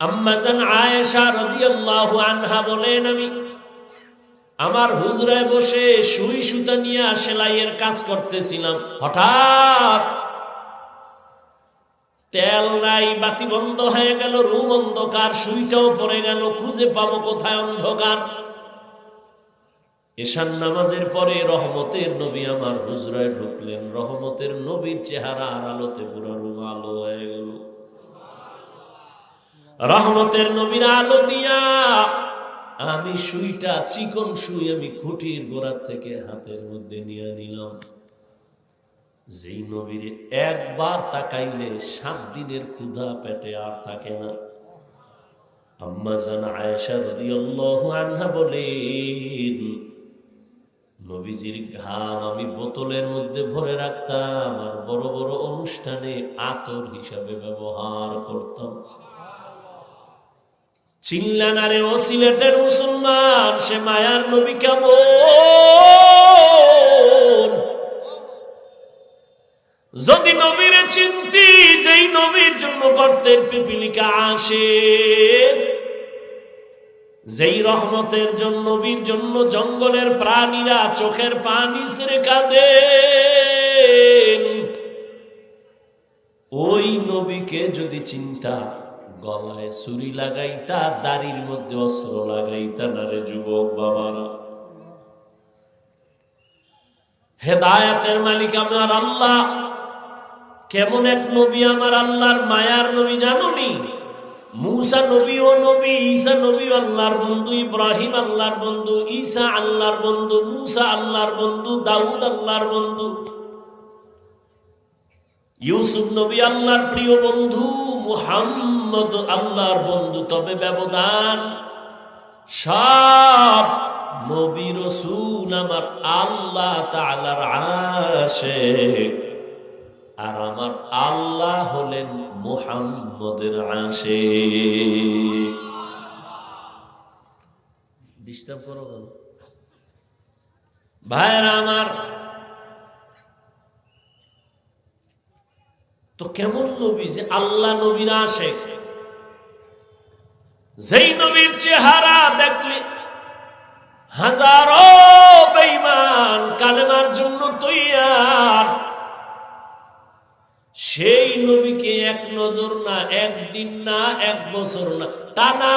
আম্মাজান আয়েশা রাদিয়াল্লাহু আনহা বলেন আমি, আমার হুজরায় বসে সুই সুতা নিয়ে সেলাইয়ের কাজ করতেছিলাম। হঠাৎ তেল নাই, বাতি বন্ধ হয়ে গেল, রুম অন্ধকার, সুইটাও পড়ে গেল, খুঁজে পাবো কোথায় অন্ধকার। এশান নামাজের পরে রহমতের নবী আমার হুজরায় ঢুকলেন। রহমতের নবীর চেহারা আর আলোতে পুরো রুম আলো হয়ে গেল। রহমতের নবীর আলো দিয়া আমি সুইটা, চিকন সুই আমি খুঁটির গোড়ার থেকে হাতের মধ্যে নিয়ে নিলাম। যেই নবীর একবার তাকাইলে সাত দিনের ক্ষুধা পেটে আর থাকে না। আম্মা জান আয়েশা রাদিয়াল্লাহু আনহা বলেন, নবীজির ঘাম আমি বোতলের মধ্যে ভরে রাখতাম আর বড় বড় অনুষ্ঠানে আতর হিসাবে ব্যবহার করতাম। চিল্লানারে ও সিলেটের মুসলমান, সে মায়ার নবী কেমন? যদি নবীরে চিন্তি, যেই নবীর জন্য গর্তের পিপিলিকা আসে, যেই রহমতের জন্য, নবীর জন্য জঙ্গলের প্রাণীরা চোখের পানি সেরে কাঁদে, ওই নবীকে যদি চিন্তা গলায় ছুরি লাগাইতা, দাড়ির মধ্যে অস্ত্র লাগাইতা, না রে যুবক বাবারা? হেদায়াতের মালিক আমার আল্লাহ। কেমন এক নবী আমার আল্লাহর মায়ার নবী জানুনি মুসা নবী ও নবী, ঈসা নবী আল্লাহর বন্ধু, ইব্রাহিম আল্লাহর বন্ধু, ঈসা আল্লাহর বন্ধু, মুসা আল্লাহর বন্ধু, দাউদ আল্লাহর বন্ধু। ইউসুফ নবী আল্লাহর প্রিয় বন্ধু। মুহাম্মদ আল্লাহর বন্ধু, তবে ব্যবধান। সব নবী রসুল আমার আল্লাহ তাআলার আসে আর আমার আল্লাহ হলেন মুহাম্মদের আসে ডিস্টার্ব করো ভাইরা আমার তো কেমন নবী যে আল্লাহ নবীর আসে? যেই নবীর চেহারা দেখলে হাজারো বেঈমান কালেমার জন্য তৈয়ার। সেই নবীকে এক নজর না, একদিন না, এক বছর না, টানা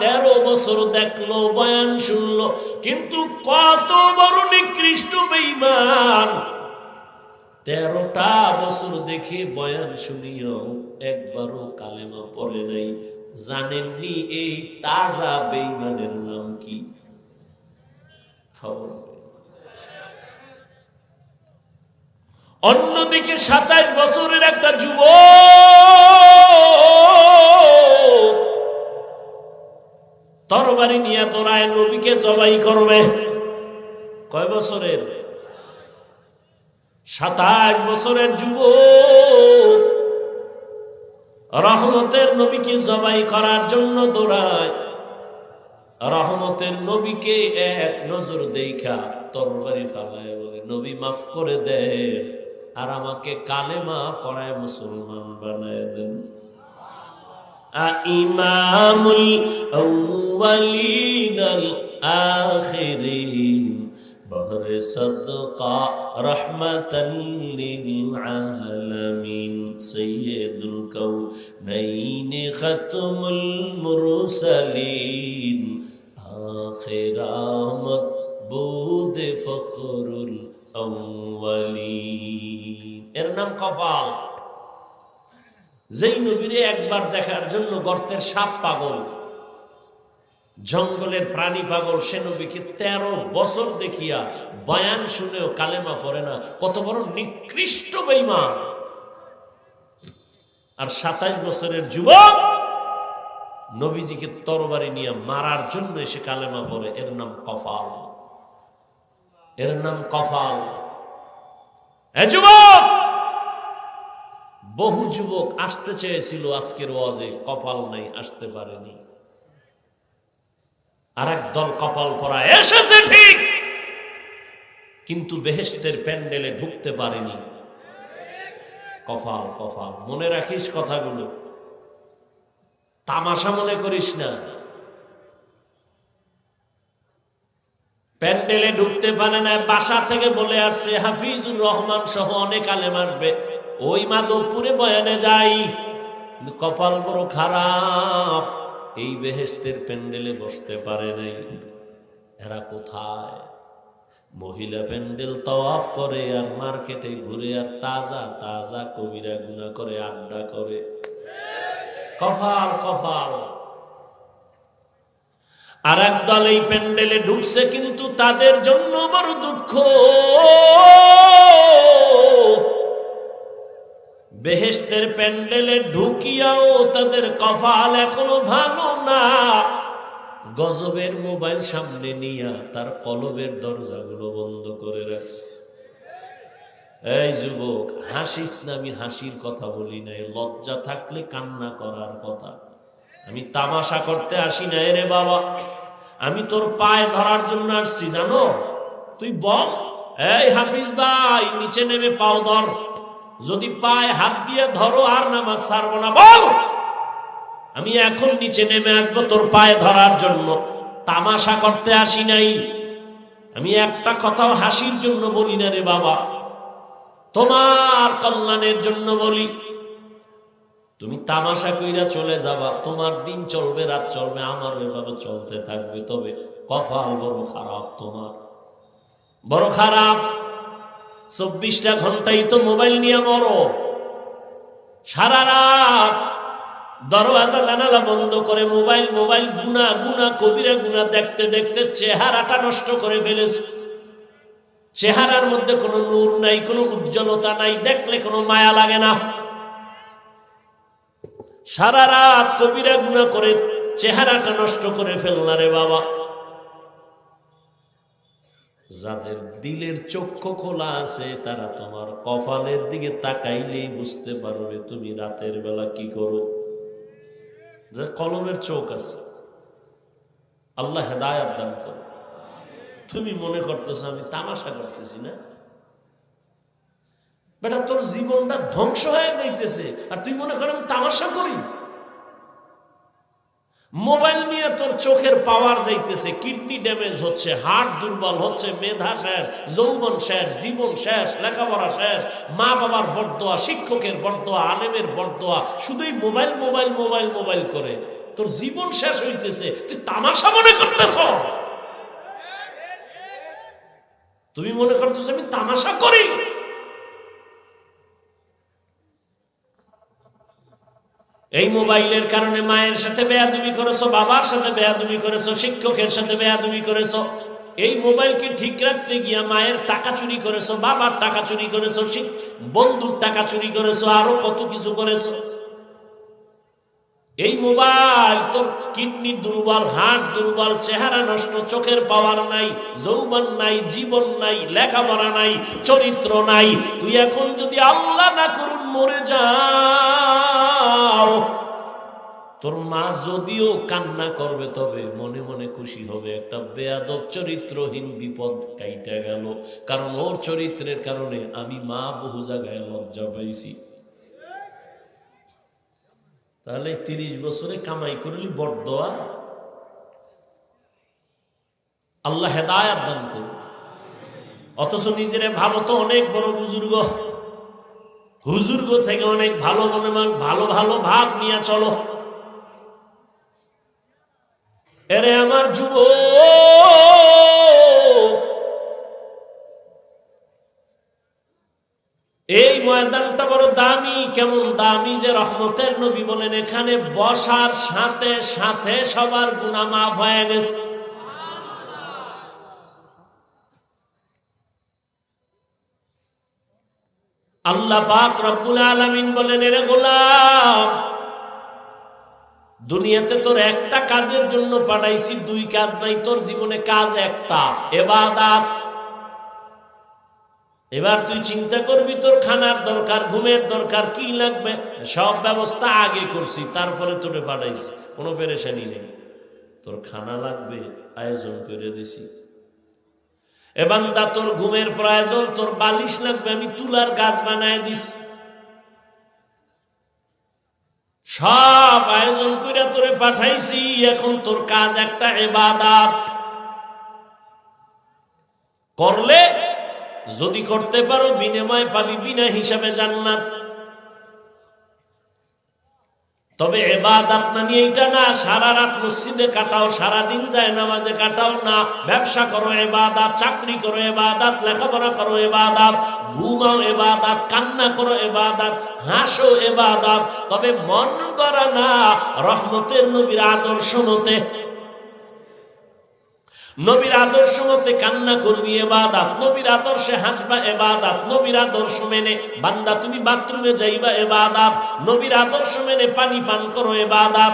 তেরো বছর দেখল, বয়ান শুনলো, কিন্তু কত বড় নিকৃষ্ট বেঈমান। তেরোটা বছর দেখে বয়ান শুনিও, একবারও কালেমা পড়ে নাই। জানেননি এই তাজা বেইমানের নাম কি। অন্যদিকে সাতাইশ বছরের একটা যুব তরবারি নিয়ে তোরায় নবীকে জবাই করবে। কয় বছরের? সাতাশ বছরের যুব রহমতের নবীকে জবাই করার জন্য দৌড়ায়। রহমতের নবীকে এক নজর দেখা তরবারি ফালায় বলে, নবী, মাফ করে দেন আর আমাকে কালেমা পড়ায় মুসলমান বানায় দেন। ইমামুল আউয়ালিন আখিরিন। بهر صدقة رحمة للعالمين سيد الكونين ختم المرسلين آخر آمد بود فخر الأولين এর নাম কপাল যেই নবীরে একবার দেখার জন্য গর্তের সাপ পাগল জঙ্গলের প্রাণী পাগল সে নবীকে তেরো বছর দেখিয়া বয়ান শুনেও কালেমা পড়ে না। কত বড় নিকৃষ্ট বেইমান আর সাতাশ বছরের যুবক নবীজিকে তরবারি নিয়ে মারার জন্য এসে কালেমা পড়ে। এর নাম কফাল। এর নাম কফাল। যুবক! বহু যুবক আসতে চেয়েছিল আজকের ওয়াজে, কপাল নাই, আসতে পারেনি। আর দল কপাল পরা এসেছে ঠিক। কিন্তু বেহেস্তের প্যান্ডেলে ঢুকতে পারেনি। কফাল কফাল মনে রাখিস কথাগুলো। তামাশা মনে করিস না। প্যান্ডেলে ঢুকতে পারে না, বাসা থেকে বলে আসছে, হাফিজুর রহমান সহ অনেক আলেম আসবে। ওই মাধবপুরে বয়ানে যাই। কপাল বড় খারাপ। এই বেহেস্তের প্যান্ডেলে বসতে পারে নাই। এরা কোথায়? মহিলা প্যান্ডেল তওয়াফ করে আর মার্কেটে ঘুরে আর তাজা তাজা কবিরা গুনা করে, আড্ডা করে। কফাল কফাল আর একদল এই প্যান্ডেলে ঢুকছে কিন্তু তাদের জন্য বড় দুঃখ। বেহেস্তের প্যান্ডেলে ঢুকিয়াও তাদের কফাল এখনও ভালো না। গজবের মোবাইল সামনে নিয়া তার কলবের দরজাগুলো বন্ধ করে রাখছে। এই যুবক, হাসিস না আমি হাসির কথা বলি নাই, লজ্জা থাকলে কান্না করার কথা। আমি তামাশা করতে আসি না রে বাবা। আমি তোর পায়ে ধরার জন্য আসছি, জানো? তুই বল। এই হাফিজ ভাই, নিচে নেমে পাও ধর। যদি পায়ে হাত দিয়ে ধরো আর নামাজ ছাড়বো না, বল। আমি এখন নিচে নেমে আসব তোর পায়ে ধরার জন্য। তামাশা করতে আসি নাই। আমি একটা কথাও হাসির জন্য বলি না রে বাবা। তোমার কল্যাণের জন্য বলি। তুমি তামাশা কইরা চলে যাবা। তোমার দিন চলবে, রাত চলবে, আমার এভাবে চলতে থাকবে। তবে কপাল বড় খারাপ তোমার। বড় খারাপ। চব্বিশটা ঘন্টাই তো মোবাইল নিয়ে মরো। সারা রাত দরওয়াজা জানালা বন্ধ করে মোবাইল মোবাইল গুনা গুনা, কবিরা গুনা দেখতে দেখতে চেহারাটা নষ্ট করে ফেলেছ। চেহারার মধ্যে কোনো নূর নাই, কোনো উজ্জ্বলতা নাই, দেখলে কোনো মায়া লাগে না। সারা রাত কবিরা গুনা করে চেহারাটা নষ্ট করে ফেলনা রে বাবা। যাদের দিলের চক্ষু খোলা আছে, তারা তোমার কপালের দিকে তাকাইলেই বুঝতে পারবে তুমি রাতের বেলা কি করো। যে কলমের চোখ আছে, আল্লাহ হেদায়াত দান করো। তুমি মনে করতেছো, আমি তামাশা করতেছি না? বেটা, তোর জীবনটা ধ্বংস হয়ে যাইতেছে, আর তুই মনে কর আমি তামাশা করি মোবাইল নিয়ে তোর চোখের পাওয়ার যাইতেছে, কিডনি ড্যামেজ হচ্ছে হার্ট দুর্বল হচ্ছে, মেধা শেষ, যৌবন শেষ, জীবন শেষ, লেখাপড়া শেষ, মা বাবার বরদোয়া, শিক্ষকের বরদোয়া, আলেমের বরদোয়া, শুধুই মোবাইল মোবাইল মোবাইল মোবাইল করে। তোর জীবন শেষ হইতেছে, তুই তামাশা মনে করতেছ? তুমি মনে করতেছ আমি তামাশা করি? এই মোবাইলের কারণে মায়ের সাথে বেয়াদুমি করেছ, বাবার সাথে বেয়াদুমি করেছ, শিক্ষকের সাথে বেয়াদুমি করেছ। এই মোবাইলকে ঠিক রাখতে গিয়া মায়ের টাকা চুরি করেছ, বাবার টাকা চুরি করেছ বন্ধুর টাকা চুরি করেছ, আরও কত কিছু করেছ? এই মোবাইল তোর কিডনি দুর্বল হার্ট দুর্বল, চেহারা নষ্ট, চোখের পাওয়ার নাই, যৌবন নাই, জীবন নাই, লেখাপড়া নাই, চরিত্র নাই। তুই এখন যদি আল্লাহ না করুন, মরে যাও তোর মা যদিও কান্না করবে, তবে মনে মনে খুশি হবে। একটা বেয়াদব চরিত্রহীন বিপদ কাইটা গেল। কারণ ওর চরিত্রের কারণে আমি মা বহু জায়গায় লজ্জা পাইছি। তাহলে তিরিশ বছরে কামাই করলি বড়দোয়া আল্লাহ হেদায়াত দান করুন। অথচ নিজেরে ভাবো তো অনেক বড় বুজুর্গ। হুজুর্গ থেকে অনেক ভালো মনে মান, ভালো ভালো ভাব নিয়ে চলো। এরে আমার যুব এই ময়দানটা বড় দামি, কেমন দামি যে রহমতের নবী বলেন, এখানে বসার সাথে সাথে সবার গুণা মাফ হয়ে গেছে। আল্লাহ পাক রব্বুল আলামিন বলেন, এরে গোলাম, দুনিয়াতে তোর একটা কাজের জন্য পাঠাইছি, দুই কাজ নাই, তোর জীবনে কাজ একটা, এবাদাত। এবার তুই চিন্তা করবি, তোর খানার দরকার, ঘুমের দরকার, কি লাগবে? সব ব্যবস্থা আগে করছি, তারপরে তোরে পাঠাইছি, কোনো পেরেশানি নেই। তোর খানা লাগবে, আয়োজন করে দিছি। এবান্দা তোর ঘুমের প্রয়োজন, তোর বালিশ লাগবে, আমি তুলার গাছ বানায় দিছি সব আয়োজন করে তোরে পাঠাইছি, এখন তোর কাজ একটা এবাদাত করলে যদি করতে পারো, বিনিময় পাবি, বিনা হিসাবে জান্নাত। তবে এবাদাত মানে এটা না সারা রাত মসজিদে কাটাও সারা দিন যায় নামাজে কাটাও না। ব্যবসা করো এবাদাত, চাকরি করো এবাদাত, লেখাপড়া করো এবাদাত, ঘুমাও এবাদাত, কান্না করো এবাদাত, হাসো এবাদাত। তবে মন করা না, রহমতের নবীর আদর্শ মতে নবীর আদর্শ মতে কান্না করবি এবাদাত, নবীর আদর্শে হাসবা এবাদাত, নবীর আদর্শ মেনে বান্দা তুমি বাথরুমে যাইবা এবাদাত, নবীর আদর্শ মেনে পানি পান করো এবাদাত।